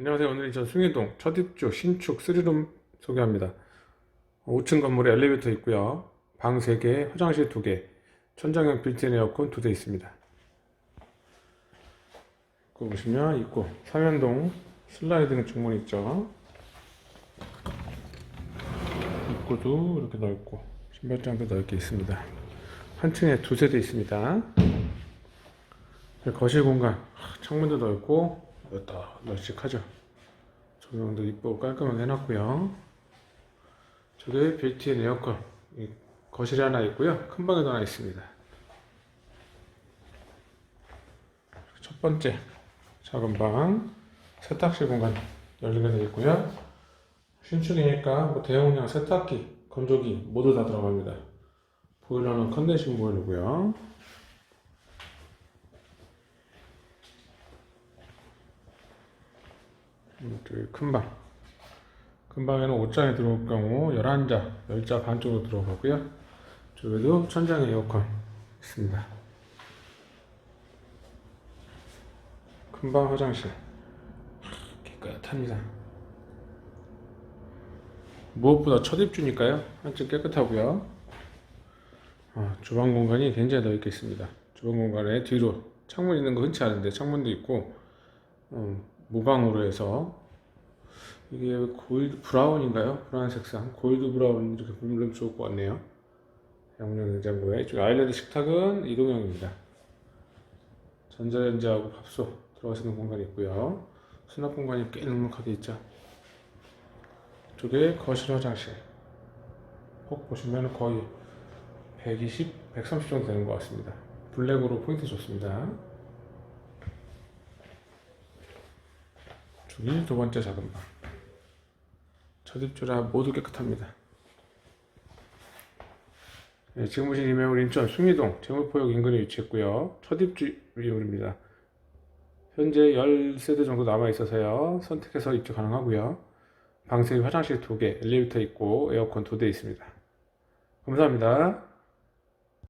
안녕하세요. 오늘 저 숭이동 첫 입주 신축 3룸 소개합니다. 5층 건물에 엘리베이터 있고요. 방 3개, 화장실 2개, 천장형 빌트인 에어컨 2대 있습니다. 입구 보시면 입구 삼연동 슬라이딩 중문 있죠. 입구도 이렇게 넓고 신발장도 넓게 있습니다. 한 층에 두 세대 있습니다. 거실 공간 하, 창문도 넓고 넓다 널찍하죠? 조명도 이쁘고 깔끔하게 해놨고요. 저기 빌트인 에어컨 이 거실에 하나 있고요. 큰 방에도 하나 있습니다. 첫 번째 작은 방 세탁실 공간 열리게 되어 있고요. 신축이니까 뭐 대용량 세탁기 건조기 모두 다 들어갑니다. 보일러는 컨덴싱 보일러고요 그큰 방. 큰 방에는 5장이 들어올 경우 11자, 10자 반 정도 들어가고요. 저기도 천장에 에어컨 있습니다. 큰 방 화장실. 깨끗합니다. 무엇보다 첫 입주니까요. 한층 깨끗하고요. 아, 주방 공간이 굉장히 넓게 있습니다. 주방 공간에 뒤로 창문 있는 거 흔치 않은데 창문도 있고 음, 무광으로 해서 이게 골드 브라운인가요? 브라운 색상. 골드 브라운 이렇게 부르면 좋을 것 같네요. 양면 냉장고에. 이쪽 아일랜드 식탁은 이동형입니다. 전자레인지하고 밥솥 들어가시는 공간이 있고요. 수납 공간이 꽤 넉넉하게 있죠. 이쪽에 거실 화장실. 혹 보시면 거의 120, 130 정도 되는 것 같습니다. 블랙으로 포인트 좋습니다 저기 두 번째 작은 방. 첫 입주라 모두 깨끗합니다. 네, 지금 보신 이명은 인천 숭이동 재물포역 인근에 위치했고요. 첫 입주입니다. 현재 10세대 정도 남아 있어서요. 선택해서 입주 가능하고요. 방세 화장실 2개, 엘리베이터 있고 에어컨 2대 있습니다. 감사합니다.